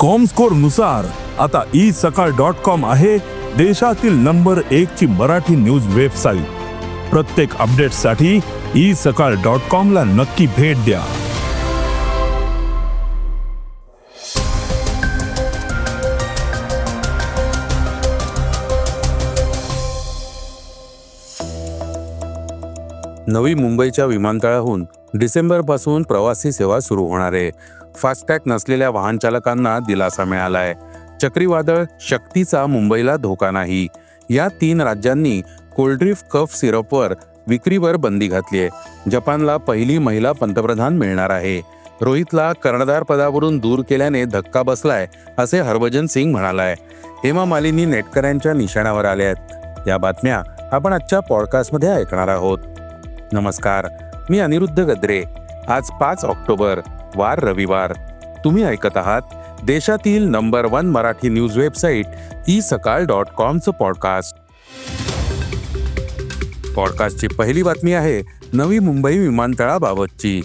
कॉमस्कोरनुसार आता E Sakal dot com आहे देशातील नंबर एक ची मराठी न्यूज वेबसाईट प्रत्येक अपडेटसाठी ई सकाळ डॉट कॉम ला नक्की भेट द्या. नवी मुंबईच्या विमानतळाहून डिसेंबरपासून प्रवासी सेवा सुरू होणार आहे. फास्टॅग नसलेल्या वाहन चालकांना दिलासा मिळालाय. चक्रीवादळ शक्तीचा मुंबईला धोका नाही. या तीन राज्यांनी कोल्ड्रीफ कफ सिरपवर विक्रीवर बंदी घातली आहे. जपानला पहिली महिला पंतप्रधान मिळणार आहे. रोहितला कर्णधार पदावरून दूर केल्याने धक्का बसलाय असे हरभजन सिंग म्हणालाय. हेमा मालिनी नेटकऱ्यांच्या निशाण्यावर आल्या आहेत. या बातम्या आपण आजच्या पॉडकास्टमध्ये ऐकणार आहोत. नमस्कार मी अनिरुद्ध गद्रे. आज पाच ऑक्टोबर वार रविवार. तुम्ही ऐकत आहात देशातील number one Marathi news website E Sakal dot कॉमचं podcast. पॉडकास्टची पहिली बातमी आहे नवी मुंबई विमानतळाबाबतची.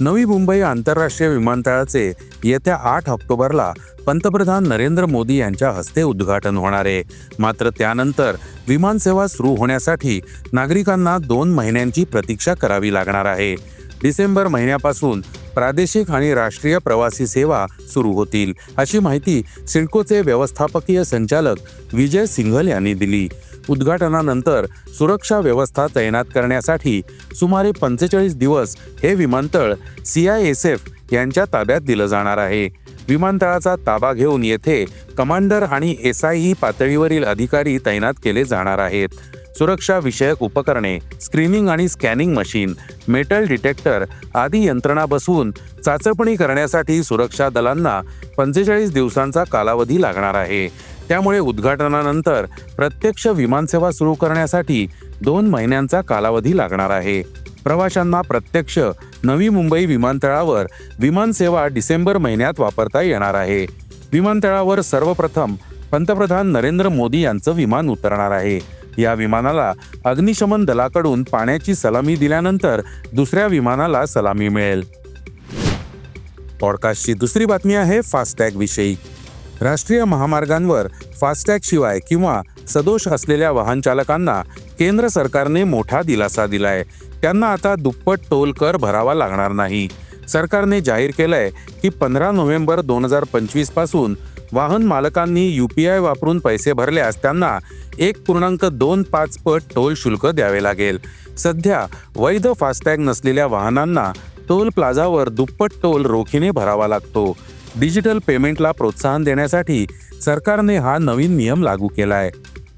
नवी मुंबई आंतरराष्ट्रीय विमानतळाचे येत्या आठ ऑक्टोबरला पंतप्रधान नरेंद्र मोदी यांच्या हस्ते उद्घाटन होणार आहे. मात्र त्यानंतर विमानसेवा सुरू होण्यासाठी नागरिकांना दोन महिन्यांची प्रतीक्षा करावी लागणार आहे. डिसेंबर महिन्यापासून प्रादेशिक आणि राष्ट्रीय प्रवासी सेवा सुरू होतील अशी माहिती सिडकोचे व्यवस्थापकीय संचालक विजय सिंघल यांनी दिली. उद्घाटनानंतर सुरक्षा व्यवस्था तैनात करण्यासाठी सुमारे पंचेचाळीस दिवस हे विमानतळ सी आय एस एफ यांच्या ताब्यात दिलं जाणार आहे. विमानतळाचा ताबा घेऊन येथे कमांडर आणि एस आय ई पातळीवरील अधिकारी तैनात केले जाणार आहेत. सुरक्षा विषयक उपकरणे स्क्रीनिंग आणि स्कॅनिंग मशीन मेटल डिटेक्टर आदी यंत्रणा बसवून चाचपणी करण्यासाठी सुरक्षा दलांना पंचेचाळीस दिवसांचा कालावधी लागणार आहे. त्यामुळे उद्घाटनानंतर प्रत्यक्ष विमानसेवा सुरू करण्यासाठी दोन महिन्यांचा कालावधी लागणार आहे. प्रवाशांना प्रत्यक्ष नवी मुंबई विमानतळावर विमानसेवा डिसेंबर महिन्यात वापरता येणार आहे. विमानतळावर सर्वप्रथम पंतप्रधान नरेंद्र मोदी यांचं विमान उतरणार आहे. या विमानाला अग्निशमन दलाकडून पाण्याची सलामी दिल्यानंतर दुसऱ्या विमानाला सलामी मिळेल. पॉडकास्टची दुसरी बातमी आहे फास्टॅग विषयी. राष्ट्रीय महामार्गांवर फास्टॅग शिवाय किंवा सदोष असलेल्या वाहन चालकांना केंद्र सरकारने मोठा दिलासा दिलाय. त्यांना आता दुप्पट टोल कर भरावा लागणार नाही. सरकारने जाहीर केलंय की पंधरा नोव्हेंबर दोन हजार पंचवीसपासून वाहन मालकांनी यू पी आय वापरून पैसे भरल्यास त्यांना एक पूर्णांक दोन पाच पट टोल शुल्क द्यावे लागेल. सध्या वैध फास्टॅग नसलेल्या वाहनांना टोल प्लाझावर दुप्पट टोल रोखीने भरावा लागतो. डिजिटल पेमेंटला प्रोत्साहन देण्यासाठी सरकारने हा नवीन नियम लागू केला आहे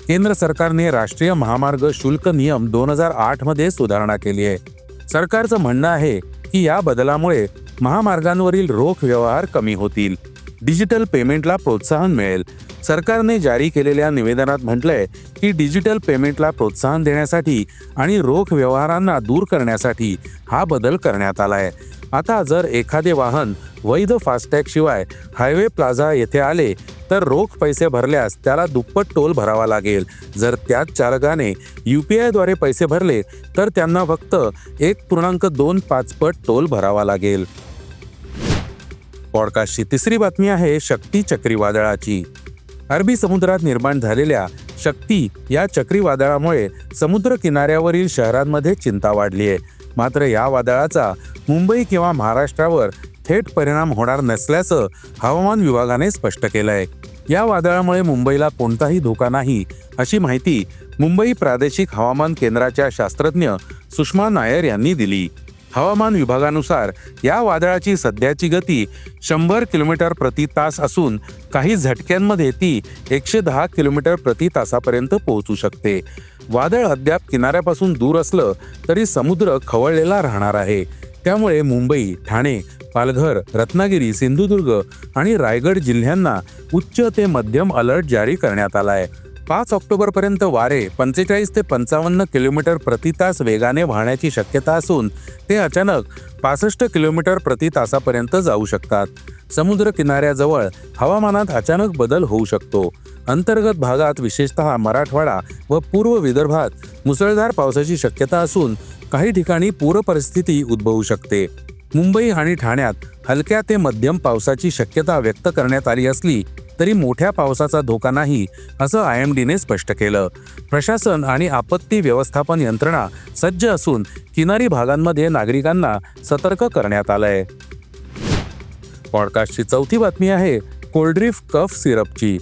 केंद्र सरकारने राष्ट्रीय महामार्ग शुल्क नियम दोन हजार आठमध्ये सुधारणा केली आहे. सरकारचं म्हणणं आहे की या बदलामुळे महामार्गांवरील रोख व्यवहार कमी होतील. डिजिटल पेमेंटला प्रोत्साहन मिळेल. सरकारने जारी केलेल्या निवेदनात म्हटलंय की डिजिटल पेमेंटला प्रोत्साहन देण्यासाठी आणि रोख व्यवहारांना दूर करण्यासाठी हा बदल करण्यात आला आहे आता जर एखादे वाहन वैध फास्टॅग शिवाय हायवे प्लाझा येथे आले तर रोख पैसे भरल्यास त्याला दुप्पट टोल भरावा लागेल. जर त्याच चालकाने यू पी आयद्वारे पैसे भरले तर त्यांना फक्त एक पूर्णांक दोन पाच पट टोल भरावा लागेल. पॉडकास्टची तिसरी बातमी आहे शक्ती चक्रीवादळाची. अरबी समुद्रात निर्माण झालेल्या शक्ती या चक्रीवादळामुळे समुद्र किनाऱ्यावरील शहरांमध्ये चिंता वाढली आहे मात्र या वादळाचा मुंबई किंवा महाराष्ट्रावर थेट परिणाम होणार नसल्याचं हवामान विभागाने स्पष्ट केलं आहे या वादळामुळे मुंबईला कोणताही धोका नाही अशी माहिती मुंबई प्रादेशिक हवामान केंद्राच्या शास्त्रज्ञ सुषमा नायर यांनी दिली. हवामान विभागानुसार या वादळाची सध्याची गती शंभर किलोमीटर प्रति तास असून काही झटक्यांमध्ये ती एकशे दहा किलोमीटर प्रति तासापर्यंत पोहोचू शकते. वादळ अद्याप किनाऱ्यापासून दूर असलं तरी समुद्र खवळलेला राहणार आहे. त्यामुळे मुंबई ठाणे पालघर रत्नागिरी सिंधुदुर्ग आणि रायगड जिल्ह्यांना उच्च ते मध्यम अलर्ट जारी करण्यात आला आहे पाच ऑक्टोबरपर्यंत वारे पंचेचाळीस ते पंचावन्न किलोमीटर प्रति तास वेगाने वाहण्याची शक्यता असून ते अचानक पासष्ट किलोमीटर प्रति तासापर्यंत जाऊ शकतात. समुद्र किनाऱ्याजवळ हवामानात अचानक बदल होऊ शकतो. अंतर्गत भागात विशेषतः मराठवाडा व पूर्व विदर्भात मुसळधार पावसाची शक्यता असून काही ठिकाणी पूरपरिस्थिती उद्भवू शकते. मुंबई आणि ठाण्यात हलक्या ते मध्यम पावसाची शक्यता व्यक्त करण्यात आली असली तरी मोठ्या पावसाचा धोका नाही असं आय एम डीने स्पष्ट केलं. प्रशासन आणि आपत्ती व्यवस्थापन यंत्रणा सज्ज असून किनारी भागांमध्ये नागरिकांना सतर्क करण्यात आलंय. पॉडकास्टची चौथी बातमी आहे कोल्ड्रीफ कफ सिरपची.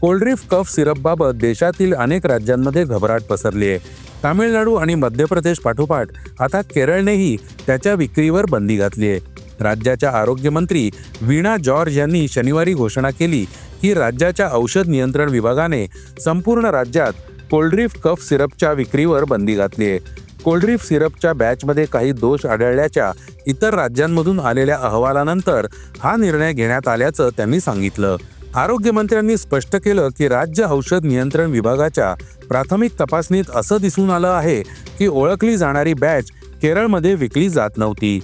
कोल्ड्रीफ कफ सिरपबाबत देशातील अनेक राज्यांमध्ये घबराट पसरली आहे तामिळनाडू आणि मध्य प्रदेश पाठोपाठ आता केरळनेही त्याच्या विक्रीवर बंदी घातली आहे राज्याच्या आरोग्यमंत्री वीणा जॉर्ज यांनी शनिवारी घोषणा केली ही राज्याच्या औषध नियंत्रण विभागाने संपूर्ण राज्यात कोल्ड्रीफ कफ सिरपच्या विक्रीवर बंदी घातली आहे. कोल्ड्रीफ सिरपच्या बॅचमध्ये काही दोष आढळल्याच्या इतर राज्यांमधून आलेल्या अहवालानंतर हा निर्णय घेण्यात आल्याचं त्यांनी सांगितलं. आरोग्यमंत्र्यांनी स्पष्ट केलं की राज्य औषध नियंत्रण विभागाच्या प्राथमिक तपासणीत असं दिसून आलं आहे की ओळखली जाणारी बॅच केरळमध्ये विकली जात नव्हती.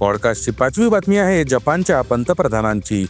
पॉडकास्टची पाचवी बातमी आहे जपानच्या पंतप्रधानांची.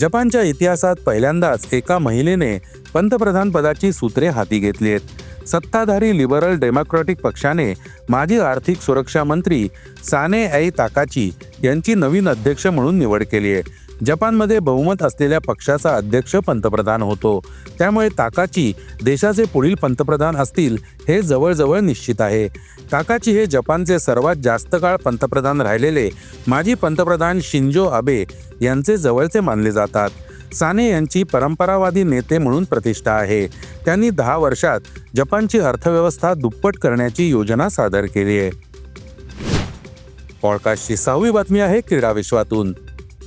जपानच्या इतिहासात पहिल्यांदाच एका महिलेने पंतप्रधान पदाची सूत्रे हाती घेतली आहेत. सत्ताधारी लिबरल डेमोक्रॅटिक पक्षाने माजी आर्थिक सुरक्षा मंत्री साने ऐ ताकाची यांची नवीन अध्यक्ष म्हणून निवड केली आहे. जपानमध्ये बहुमत असलेल्या पक्षाचा अध्यक्ष पंतप्रधान होतो. त्यामुळे ताकाची देशाचे पुढील पंतप्रधान असतील हे जवळजवळ निश्चित आहे. ताकाची हे जपानचे सर्वात जास्त काळ पंतप्रधान राहिलेले माजी पंतप्रधान शिंजो आबे यांचे जवळचे मानले जातात. साने यांची परंपरावादी नेते म्हणून प्रतिष्ठा आहे. त्यांनी दहा वर्षात जपानची अर्थव्यवस्था दुप्पट करण्याची योजना सादर केली आहे. पॉडकास्टची सहावी बातमी आहे क्रीडा विश्वातून.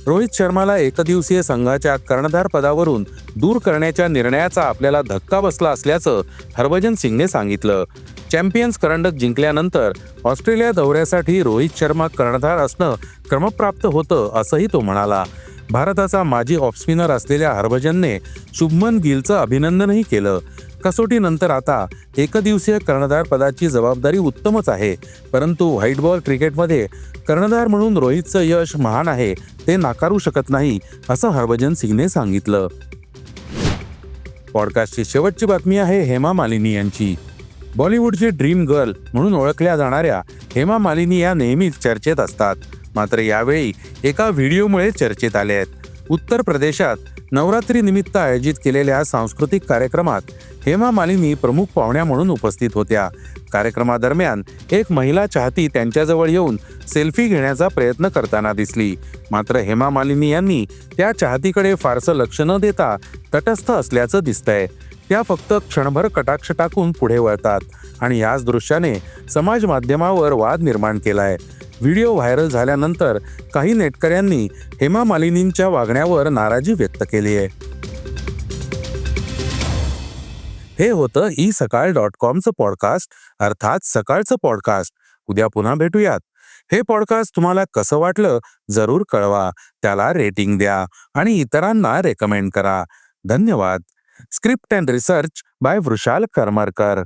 रोहित शर्माला एकदिवसीय संघाच्या कर्णधार पदावरून दूर करण्याच्या निर्णयाचा आपल्याला धक्का बसला असल्याचं हरभजन सिंगने सांगितलं. चॅम्पियन्स करंडक जिंकल्यानंतर ऑस्ट्रेलिया दौऱ्यासाठी रोहित शर्मा कर्णधार असणं क्रमप्राप्त होतं असंही तो म्हणाला. भारताचा माजी ऑफस्पिनर असलेल्या हरभजनने शुभमन गिलचं अभिनंदनही केलं. कसोटीनंतर आता एकदिवसीय कर्णधार पदाची जबाबदारी उत्तमच आहे. परंतु व्हाईट बॉल क्रिकेटमध्ये कर्णधार म्हणून रोहितचं यश महान आहे ते नाकारू शकत नाही असं हरभजन सिंगने सांगितलं. पॉडकास्टची शेवटची बातमी आहे हेमा मालिनी यांची. बॉलिवूडची ड्रीम गर्ल म्हणून ओळखल्या जाणाऱ्या हेमा मालिनी या नेहमीच चर्चेत असतात. मात्र यावेळी एका व्हिडिओमुळे चर्चेत आले आहेत. उत्तर प्रदेशात नवरात्रीनिमित्त आयोजित केलेल्या सांस्कृतिक कार्यक्रमात हेमा मालिनी प्रमुख पाहुण्या म्हणून उपस्थित होत्या. कार्यक्रमादरम्यान एक महिला चाहती त्यांच्याजवळ येऊन सेल्फी घेण्याचा प्रयत्न करताना दिसली. मात्र हेमा मालिनी यांनी त्या चाहतीकडे फारसं लक्ष न देता तटस्थ असल्याचं दिसतंय. त्या फक्त क्षणभर कटाक्ष टाकून पुढे वळतात आणि याच दृश्याने समाज माध्यमावर वाद निर्माण केलाय. व्हिडिओ व्हायरल झाल्यानंतर काही नेटकऱ्यांनी हेमा मालिनींच्या वागण्यावर नाराजी व्यक्त केली आहे. हे होतं ई सकाळ डॉट कॉमचं पॉडकास्ट अर्थात सकाळचं पॉडकास्ट. उद्या पुन्हा भेटूयात. हे पॉडकास्ट तुम्हाला कसं वाटलं जरूर कळवा त्याला रेटिंग द्या आणि इतरांना रेकमेंड करा. धन्यवाद. Script and research by Vrushal Karmarkar.